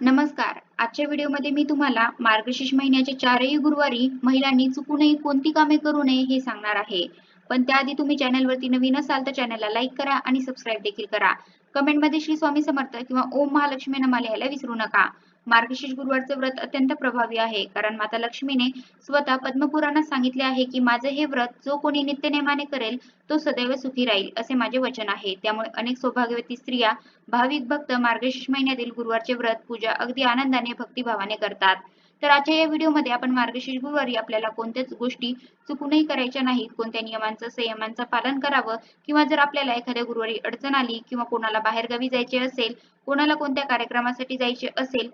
नमस्कार. आजच्या व्हिडिओमध्ये मी तुम्हाला मार्गशीर्ष महिन्याच्या चारही गुरुवारी महिलांनी चुकूनही कोणती कामे करू नये हे सांगणार आहे. पण त्याआधी तुम्ही चॅनलवरती नवीन असाल तर चॅनलला लाईक करा आणि सबस्क्राईब देखील करा. कमेंटमध्ये श्री स्वामी समर्थ किंवा ओम महालक्ष्मी नमा लिहायला विसरू नका. मार्गशीर्ष गुरुवारचे व्रत अत्यंत प्रभावी आहे. कारण माता लक्ष्मीने स्वतः पद्मपुराणात सांगितले आहे की माझे हे व्रत जो कोणी नित्यनेमाने करेल तो सदैव सुखी राहील असे माझे वचन आहे. त्यामुळे अनेक सौभाग्यवती स्त्रिया भाविक भक्त मार्गशीर्ष महिन्यातील गुरुवारचे व्रत पूजा अगदी आनंदाने भक्तिभावाने करतात. तर आजच्या या व्हिडिओमध्ये आपण मार्गशीर्ष गुरुवारी आपल्याला कोणत्याच गोष्टी चुकूनही करायच्या नाहीत कोणत्या नियमांचं संयमांचं पालन करावं किंवा जर आपल्याला एखाद्या गुरुवारी अडचण आली किंवा कोणाला बाहेरगावी जायचे असेल कोणाला कोणत्या कार्यक्रमासाठी जायचे असेल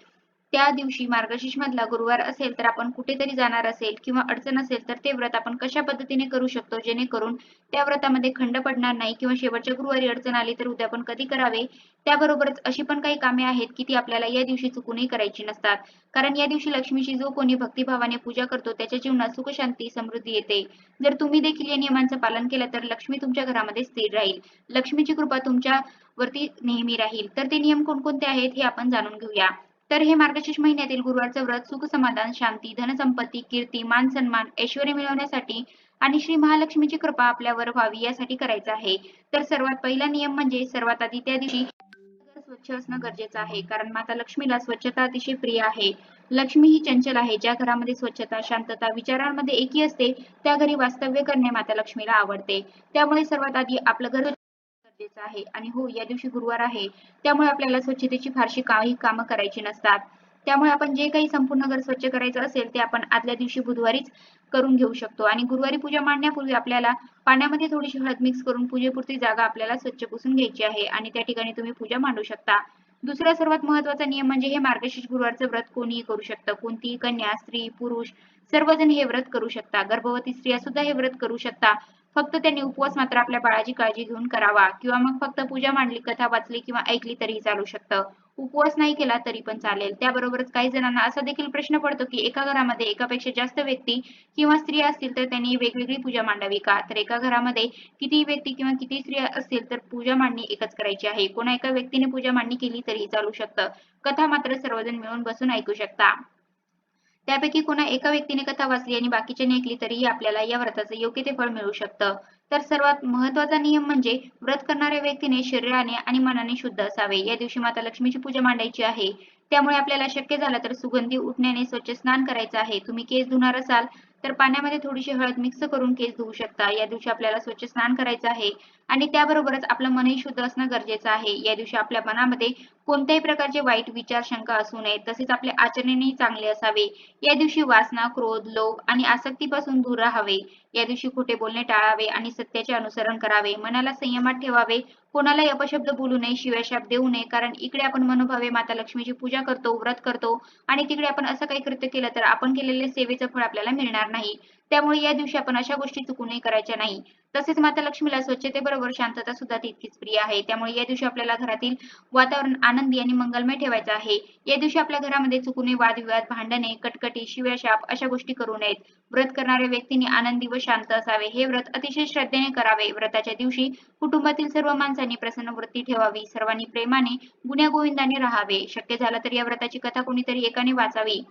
त्या दिवशी मार्गशीर्ष मधला गुरुवार असेल तर आपण कुठेतरी जाणार असेल किंवा अडचण असेल तर ते व्रत आपण कशा पद्धतीने करू शकतो? जेणेकरून त्या व्रतामध्ये खंड पडणार नाही किंवा शेवटच्या गुरुवारी अडचण आली तर उद्या आपण कधी करावे? त्याबरोबरच अशी पण काही कामे आहेत की ती आपल्याला या दिवशी चुकूनही करायची नसतात. कारण या दिवशी लक्ष्मीची जो कोणी भक्तिभावाने पूजा करतो त्याच्या जीवनात सुख शांती समृद्धी येते. जर तुम्ही देखील या नियमांचं पालन केलं तर लक्ष्मी तुमच्या घरामध्ये स्थिर राहील. लक्ष्मीची कृपा तुमच्या वरती नेहमी राहील. तर ते नियम कोणकोणते आहेत हे आपण जाणून घेऊया. तर हे मार्गशीर्ष महिन्यातील गुरुवारचं व्रत सुख समाधान शांती धनसंपत्ती कीर्ती मान सन्मान ऐश्वर्य मिळवण्यासाठी आणि श्री महालक्ष्मीची कृपा आपल्यावर व्हावी यासाठी करायचं आहे. तर सर्वात पहिला नियम म्हणजे सर्वात आधी त्या दिवशी स्वच्छ असणं गरजेचं आहे. कारण माता लक्ष्मीला स्वच्छता अतिशय प्रिय आहे. लक्ष्मी ही चंचल आहे. ज्या घरामध्ये स्वच्छता शांतता विचारांमध्ये एकी असते त्या घरी वास्तव्य करणे माता लक्ष्मीला आवडते. त्यामुळे सर्वात आधी आपलं घर गरजेचं आहे. आणि हो या दिवशी गुरुवार आहे. त्यामुळे आपल्याला स्वच्छतेची फारशी काही कामं करायची नसतात. त्यामुळे आपण जे काही संपूर्ण घर स्वच्छ करायचं असेल ते आपण आदल्या दिवशी बुधवारीच करून घेऊ शकतो. आणि गुरुवारी पूजा मांडण्यापूर्वी आपल्याला पाण्यामध्ये थोडीशी हळद मिक्स करून पूजेपुरती जागा आपल्याला स्वच्छ पुसून घ्यायची आहे आणि त्या ठिकाणी तुम्ही पूजा मांडू शकता. दुसरा सर्वात महत्त्वाचा नियम म्हणजे हे मार्गशीर्ष गुरुवारचं व्रत कोणीही करू शकतं. कोणतीही कन्या स्त्री पुरुष सर्वजण हे व्रत करू शकता. गर्भवती स्त्रिया सुद्धा हे व्रत करू शकता. फक्त त्यांनी उपवास मात्र आपल्या बाळाची काळजी घेऊन करावा. किंवा मग फक्त पूजा मांडली कथा वाचली किंवा ऐकली तरीही चालू शकतं. उपवास नाही केला तरी पण चालेल. त्याबरोबरच काही जणांना असा देखील प्रश्न पडतो की एका घरामध्ये एकापेक्षा जास्त व्यक्ती किंवा स्त्रिया असतील तर त्यांनी वेगवेगळी पूजा मांडावी का? तर एका घरामध्ये किती व्यक्ती किंवा किती स्त्रिया असतील तर पूजा मांडणी एकच करायची आहे. कोणा एका व्यक्तीने पूजा मांडणी केली तरीही चालू शकतं. कथा मात्र सर्वजण मिळून बसून ऐकू शकता. त्यापैकी कोणा एका व्यक्तीने कथा वाचली आणि बाकीच्यांनी ऐकली तरीही आपल्याला या व्रताचं योग्य ते फळ मिळू शकतं. तर सर्वात महत्त्वाचा नियम म्हणजे व्रत करणाऱ्या व्यक्तीने शरीराने आणि मनाने शुद्ध असावे. या दिवशी माता लक्ष्मीची पूजा मांडायची आहे. त्यामुळे आपल्याला शक्य झालं तर सुगंधी उठण्याने स्वच्छ स्नान करायचं आहे. तुम्ही केस धुणार असाल तर पाण्यामध्ये थोडीशी हळद मिक्स करून केस धुवू शकता. या दिवशी आपल्याला स्वच्छ स्नान करायचं आहे. आणि त्याबरोबरच आपलं मनही शुद्ध असणं गरजेचं आहे. या दिवशी आपल्या मनामध्ये कोणत्याही प्रकारचे वाईट विचार शंका असू नये तसेच आपले आचरणही चांगले असावे. या दिवशी वासना क्रोध लोभ आणि आसक्तीपासून दूर राहावे. या दिवशी खोटे बोलणे टाळावे आणि सत्याचे अनुसरण करावे. मनाला संयमात ठेवावे. कोणाला अपशब्द बोलू नये शिवाशाप देऊ नये कारण इकडे आपण मनोभावे माता लक्ष्मीची पूजा करतो व्रत करतो आणि तिकडे आपण असं काही कृत्य केलं तर आपण केलेले सेवेचं फळ आपल्याला मिळणार नाही. त्यामुळे या दिवशी आपण अशा गोष्टी चुकूनही करायच्या नाही. तसेच माता लक्ष्मीला स्वच्छतेबरोबर शांतता सुद्धा तितकीच प्रिय आहे. त्यामुळे या दिवशी आपल्याला घरातील वातावरण आनंदी आणि मंगलमय ठेवायचं आहे. या दिवशी आपल्या घरामध्ये चुकूनही वादविवाद भांडणे कटकटी शिव्याशाप अशा गोष्टी करू नयेत. व्रत करणाऱ्या व्यक्तीने आनंदी व शांत असावे. हे व्रत अतिशय श्रद्धेने करावे. व्रताच्या दिवशी कुटुंबातील सर्व माणसांनी प्रसन्न वृत्ती ठेवावी. सर्वांनी प्रेमाने गुण्यागोविंदाने राहावे. शक्य झालं तर या व्रताची कथा कोणीतरी एकाने वाचावी.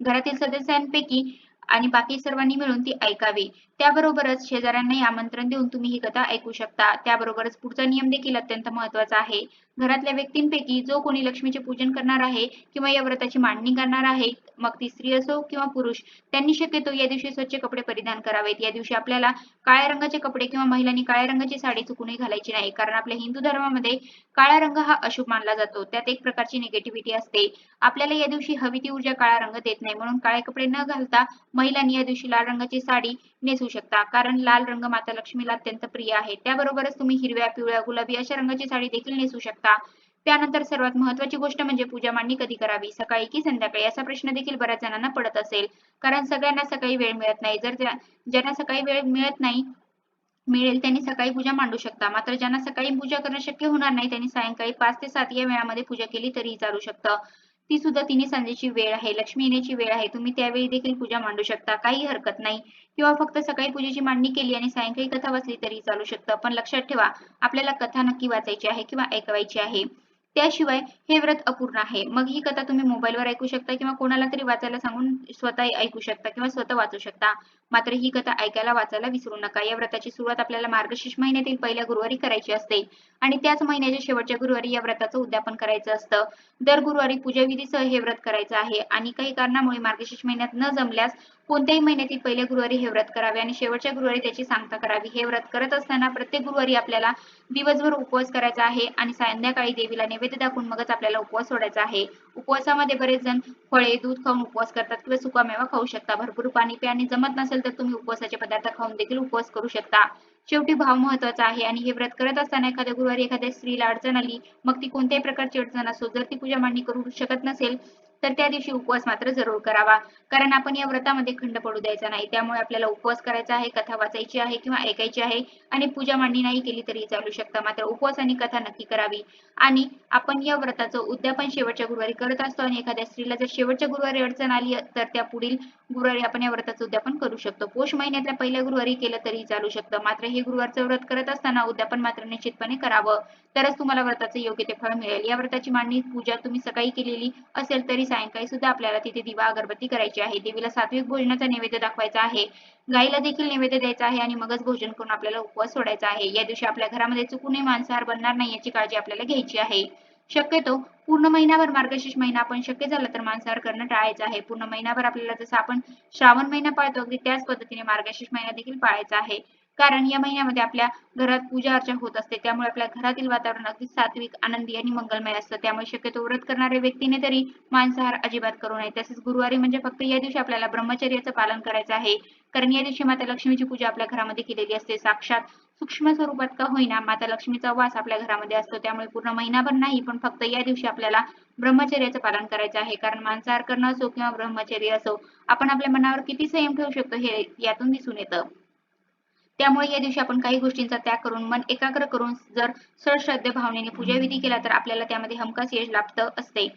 घरातील सदस्यांपैकी आणि बाकी सर्वांनी मिळून ती ऐकावी. त्याबरोबरच शेजाऱ्यांनाही आमंत्रण देऊन तुम्ही ही कथा ऐकू शकता. त्याबरोबरच पुढचा नियम देखील अत्यंत महत्त्वाचा आहे. घरातल्या व्यक्तींपैकी जो कोणी लक्ष्मीचे पूजन करणार आहे किंवा या व्रताची मांडणी करणार आहे मग ती स्त्री असो किंवा पुरुष त्यांनी शक्यतो या दिवशी स्वच्छ कपडे परिधान करावेत. या दिवशी आपल्याला काळ्या रंगाचे कपडे किंवा महिलांनी काळ्या रंगाची साडी चुकूनही घालायची नाही कारण आपल्या हिंदू धर्मामध्ये काळा रंग हा अशुभ मानला जातो. त्यात एक प्रकारची निगेटिव्हिटी असते. आपल्याला या दिवशी हवी ती ऊर्जा काळा रंग देत नाही म्हणून काळे कपडे न घालता महिलांनी या दिवशी लाल रंगाची साडी नेसू शकता. कारण लाल रंग माता लक्ष्मीला अत्यंत प्रिय आहे. त्याबरोबरच तुम्ही हिरव्या पिवळ्या गुलाबी अशा रंगाची साडी देखील नेसू शकता. त्यानंतर सर्वात महत्वाची गोष्ट म्हणजे पूजा मांडणी कधी करावी? सकाळी की संध्याकाळी? असा प्रश्न देखील बऱ्याच जणांना पडत असेल. कारण सगळ्यांना सकाळी वेळ मिळत नाही. जर ज्यांना सकाळी वेळ मिळत नाही मिळेल त्यांनी सकाळी पूजा मांडू शकता. मात्र ज्यांना सकाळी पूजा करणं शक्य होणार नाही त्यांनी सायंकाळी पाच ते सात या वेळामध्ये पूजा केली तरी चालू शकतं. ती सुद्धा तिने सांजेची वेळ आहे लक्ष्मी येण्याची वेळ आहे तुम्ही त्यावेळी देखील पूजा मांडू शकता काही हरकत नाही. किंवा फक्त सकाळी पूजेची मांडणी केली आणि सायंकाळी कथा वाचली तरी चालू शकतं. पण लक्षात ठेवा आपल्याला कथा नक्की वाचायची आहे किंवा ऐकवायची आहे. त्याशिवाय हे व्रत अपूर्ण आहे. मग ही कथा तुम्ही मोबाईलवर ऐकू शकता किंवा कोणाला तरी वाचायला सांगून स्वतः ऐकू शकता किंवा स्वतः वाचू शकता. मात्र ही कथा ऐकायला वाचायला विसरू नका. या व्रताची सुरुवात आपल्याला मार्गशीर्ष महिन्यातील पहिल्या गुरुवारी करायची असते. आणि त्याच महिन्याच्या शेवटच्या गुरुवारी या व्रताचं उद्यापन करायचं असतं. दर गुरुवारी पूजाविधीसह हे व्रत करायचं आहे. आणि काही कारणामुळे मार्गशीर्ष महिन्यात न जमल्यास कोणत्याही महिन्यातील पहिल्या गुरुवारी हे व्रत करावे आणि शेवटच्या गुरुवारी त्याची सांगता करावी. हे व्रत करत असताना प्रत्येक गुरुवारी आपल्याला दिवसभर उपवास करायचा आहे आणि संध्याकाळी देवीला नैवेद्य दाखवून मगच आपल्याला उपवास सोडायचा आहे. उपवासामध्ये बरेच जण फळे दूध खाऊन उपवास करतात किंवा सुकामेवा खाऊ शकता भरपूर पाणी प्या आणि जमत नसेल तर तुम्ही उपवासाचे पदार्थ खाऊन देखील उपवास करू शकता. शेवटी भाव महत्त्वाचा आहे आणि हे व्रत करत असताना एखाद्या गुरुवारी एखाद्या स्त्रीला अडचण आली मग ती कोणत्याही प्रकारची अडचण असो जर ती पूजा मांडणी करू शकत नसेल तर त्या दिवशी उपवास मात्र जरूर करावा. कारण आपण या व्रतामध्ये खंड पडू द्यायचा नाही. त्यामुळे आपल्याला उपवास करायचा आहे कथा वाचायची आहे किंवा ऐकायची आहे आणि पूजा मांडणी नाही केली तरी चालू शकता. मात्र उपवास आणि कथा नक्की करावी. आणि आपण या व्रताचं उद्यापन शेवटच्या गुरुवारी करत असतो आणि एखाद्या स्त्रीला जर शेवटच्या गुरुवारी अडचण आली तर त्या पुढील गुरुवारी आपण या व्रताचं उद्यापन करू शकतो. पौष महिन्यातल्या पहिल्या गुरुवारी केलं तरी चालू शकतं. मात्र हे गुरुवारचं व्रत करत असताना उद्यापन मात्र निश्चितपणे करावं. तरच तुम्हाला व्रताचं योग्य ते फळ मिळेल. या व्रताची मांडणी पूजा तुम्ही सकाळी केलेली असेल तरी सायंकाळी सुद्धा आपल्याला तिथे दिवा अगरबत्ती करायची आहे. देवीला सात्विक भोजनाचा नैवेद्य दाखवायचा आहे. गायीला देखील नैवेद्य द्यायचा आहे आणि मगच भोजन करून आपल्याला उपवास सोडायचा आहे. या दिवशी आपल्या घरामध्ये चुकूनही मांसाहार बनणार नाही याची काळजी आपल्याला घ्यायची आहे. शक्यतो पूर्ण महिनाभर मार्गशीर्ष महिना आपण शक्य झाला तर मांसाहार करणं टाळायचं आहे. पूर्ण महिनाभर आपल्याला जसं आपण श्रावण महिना पाळतो अगदी त्याच पद्धतीने मार्गशीर्ष महिना देखील पाळायचा आहे. कारण या महिन्यामध्ये आपल्या घरात पूजा अर्चा होत असते. त्यामुळे आपल्या घरातील वातावरण अगदी सात्विक आनंदी आणि मंगलमय असतं. त्यामुळे शक्यतो व्रत करणाऱ्या व्यक्तीने तरी मांसाहार अजिबात करू नये. तसेच गुरुवारी म्हणजे फक्त या दिवशी आपल्याला ब्रह्मचर्याचं पालन करायचं आहे. कारण या दिवशी माता लक्ष्मीची पूजा आपल्या घरामध्ये केलेली असते. साक्षात सूक्ष्म स्वरूपात का होईना माता लक्ष्मीचा वास आपल्या घरामध्ये असतो. त्यामुळे पूर्ण महिनाभर नाही पण फक्त या दिवशी आपल्याला ब्रह्मचर्याचं पालन करायचं आहे. कारण मांसाहार करणं असो किंवा ब्रह्मचर्य असो आपण आपल्या मनावर किती संयम ठेवू शकतो हे यातून दिसून येतं. त्यामुळे या दिवशी आपण काही गोष्टींचा त्याग करून मन एकाग्र करून जर सरश्रद्धे भावनेने पूजाविधी केला तर आपल्याला त्यामध्ये हमखास यश लाभत असते.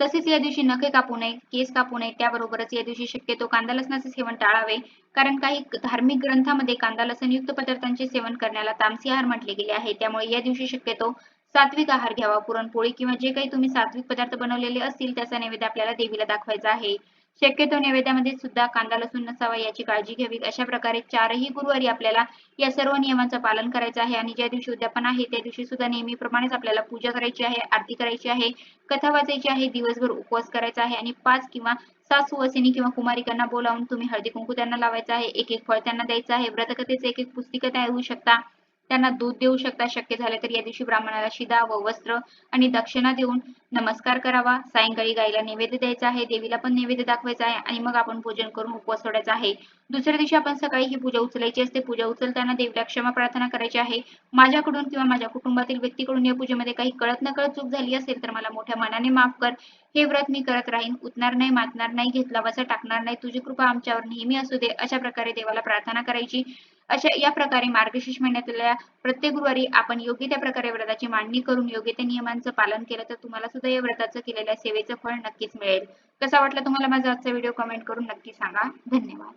तसेच या दिवशी नखे कापू नये केस कापू नये त्याबरोबरच या दिवशी शक्यतो कांदा लसणाचे सेवन टाळावे. कारण काही धार्मिक ग्रंथामध्ये कांदा लसण युक्त पदार्थांचे सेवन करण्याला तामसी आहार म्हटले गेले आहे. त्यामुळे या दिवशी शक्यतो सात्विक आहार घ्यावा. पुरणपोळी किंवा जे काही तुम्ही सात्विक पदार्थ बनवलेले असतील त्याचा नैवेद्य आपल्याला देवीला दाखवायचा आहे. शक्यतो नैवेद्यामध्ये सुद्धा कांदा लसूण नसावा याची काळजी घ्यावी. अशा प्रकारे चारही गुरुवारी आपल्याला या सर्व नियमांचं पालन करायचं आहे आणि ज्या दिवशी उद्यापन आहे त्या दिवशी सुद्धा नेहमीप्रमाणेच आपल्याला पूजा करायची आहे आरती करायची आहे कथा वाचायची आहे दिवसभर उपवास करायचा आहे आणि पाच किंवा सात सुवासिनी किंवा कुमारिकांना बोलावून तुम्ही हळदी कुंकू त्यांना लावायचं आहे एक एक फळ त्यांना द्यायचं आहे व्रतकथेचे एक एक पुस्तिका तयार होऊ शकता. त्यांना दूध देऊ शकता. शक्य झाले तर या दिवशी ब्राह्मणाला शिदा व वस्त्र आणि दक्षिणा देऊन नमस्कार करावा. सायंकाळी गायीला नैवेद्य द्यायचा आहे. देवीला पण नैवेद्य दाखवायचा आहे आणि मग आपण पूजन करून उपवास सोडायचा आहे. दुसऱ्या दिवशी आपण सकाळी ही पूजा उचलायची असते. पूजा उचलताना देवीला क्षमा प्रार्थना करायची आहे. माझ्याकडून किंवा माझ्या कुटुंबातील व्यक्तीकडून या पूजेमध्ये काही कळत न कळत चूक झाली असेल तर मला मोठ्या मनाने माफ कर. हे व्रत मी करत राहीन. उतणार नाही मातणार नाही घेतला वसा टाकणार नाही. तुझी कृपा आमच्यावर नेहमी असू दे. अशा प्रकारे देवाला प्रार्थना करायची. अशा या प्रकारे मार्गशीर्ष महिन्यातल्या प्रत्येक गुरुवारी आपण योग्य त्या प्रकारे व्रताची मांडणी करून योग्य त्या नियमांचं पालन केलं तर तुम्हाला सुद्धा या व्रताचं केलेल्या सेवेचं फळ नक्कीच मिळेल. कसा वाटला तुम्हाला माझा आजचा व्हिडिओ? कमेंट करून नक्की सांगा. धन्यवाद.